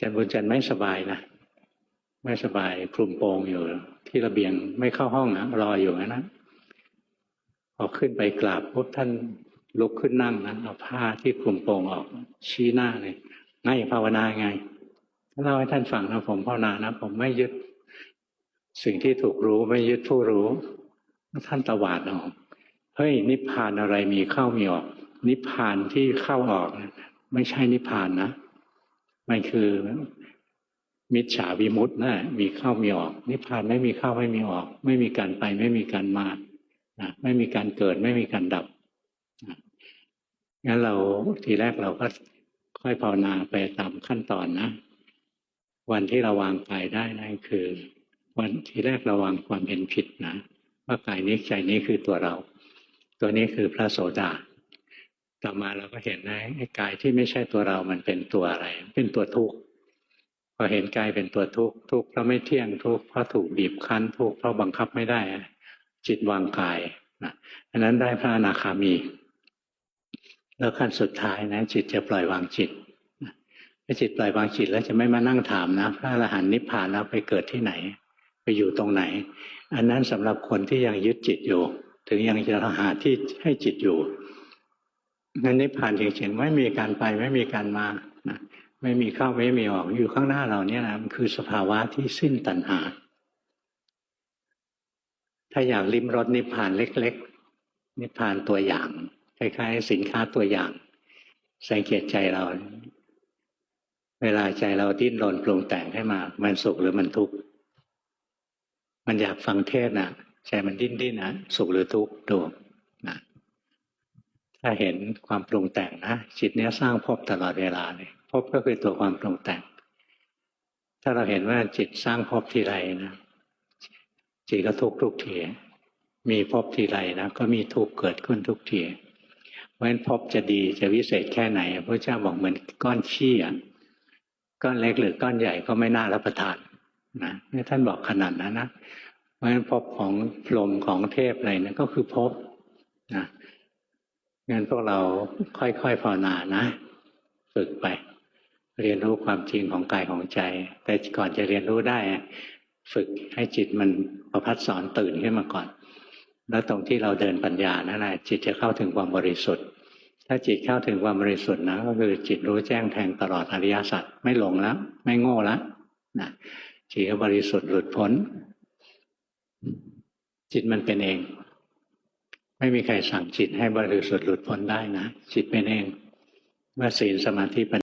จันบุญจันไม่สบายนะไม่สบายคลุมโปงอยู่ที่ระเบียงไม่เข้าห้องนะรออยู่นะนะพอขึ้นไปกราบปุ๊บท่านลุกขึ้นนั่งนะเอาผ้าที่คลุมโปงออก ชี้หน้าเลยไงภาวนาไงเล่าให้ท่านฟังนะผมภาวนานะผมไม่ยึดสิ่งที่ถูกรู้ไม่ยึดผู้รู้ ท่านตวาดออกเฮ้ยนิพพานอะไรมีเข้ามีออก นิพพานที่เข้าออกนะไม่ใช่นิพพานนะ มันคือมิจฉาวิมุตต์นะมีเข้ามีออก นิพพานไม่มีเข้าไม่มีออก ไม่มีการไปไม่มีการมานะไม่มีการเกิดไม่มีการดับงั้นเราทีแรกเราก็ค่อยภาวนาไปตามขั้นตอนนะ วันที่เราวางกายได้นั่นคือ วันทีแรกเราวางความเห็นผิดนะว่ากายนี้ใจนี้คือตัวเรา ตัวนี้คือพระโสดา ต่อมาเราก็เห็นนะไอ้กายที่ไม่ใช่ตัวเรามันเป็นตัวอะไร เป็นตัวทุกข์พอเห็นกายเป็นตัวทุกข์ทุกข์เพราะไม่เที่ยงทุกข์เพราะถูกบีบคั้นทุกข์เพราะบังคับไม่ได้ จิตวางกายนะอันนั้นได้พระอนาคามี แล้วขั้นสุดท้ายนะจิตจะปล่อยวางจิตถ้าจิตปล่อยวางจิตแล้วจะไม่มานั่งถามนะพระอรหันต์นิพพานแล้วไปเกิดที่ไหน ไปอยู่ตรงไหน อันนั้นสำหรับคนที่ยังยึดจิตอยู่ ถึงยังจะหาที่ให้จิตอยู่ นั้นนิพพานจริงๆไม่มีการไปไม่มีการมานะไม่มีเข้าไม่มีออกอยู่ข้างหน้าเราเนี่ยนะมันคือสภาวะที่สิ้นตัณหา ถ้าอยากลิ้มรสนิพพานเล็ก ๆ นิพพานตัวอย่างคล้ายๆสินค้าตัวอย่าง สังเกตใจเรา เวลาใจเราดิ้นรนปรุงแต่งให้มา มันสุขหรือมันทุกข์มันอยากฟังเทศนะใจมันดิ้นดิ้นนะสุขหรือทุกข์ดู ถ้าเห็นความปรุงแต่งนะจิตเนี้ยสร้างภพตลอดเวลาเลยภพก็คือตัวความปรุงแต่ง ถ้าเราเห็นว่าจิตสร้างภพทีไรนะจิตก็ทุกทุกทีมีภพทีไรนะก็มีทุกเกิดขึ้นทุกทีเพราะฉะนั้นภพจะดีจะวิเศษแค่ไหนพระเจ้าบอกเหมือนก้อนขี้อะก้อนเล็กหรือก้อนใหญ่ก็ไม่น่ารับประทานนะนี่ท่านบอกขนาดนั้นนะเพราะฉะนั้นภพของพรหมของเทพอะไรนะก็คือภพนะ งั้นพวกเราค่อยๆภาวนานะ ฝึกไป เรียนรู้ความจริงของกายของใจ แต่ก่อนจะเรียนรู้ได้ ฝึกให้จิตมันประพัดสอนตื่นขึ้นมาก่อน แล้วตรงที่เราเดินปัญญานั่นแหละจิตจะเข้าถึงความบริสุทธิ์ ถ้าจิตเข้าถึงความบริสุทธิ์นะก็คือจิตรู้แจ้งแทงตลอดอริยสัจไม่หลงแล้วไม่โง่แล้วนะจิตก็บริสุทธิ์หลุดพ้น จิตมันเป็นเอง ไม่มีใครสั่งจิตให้บริสุทธิ์หลุดพ้นได้นะ จิตเป็นเอง เมื่อศีลสมาธิปัญ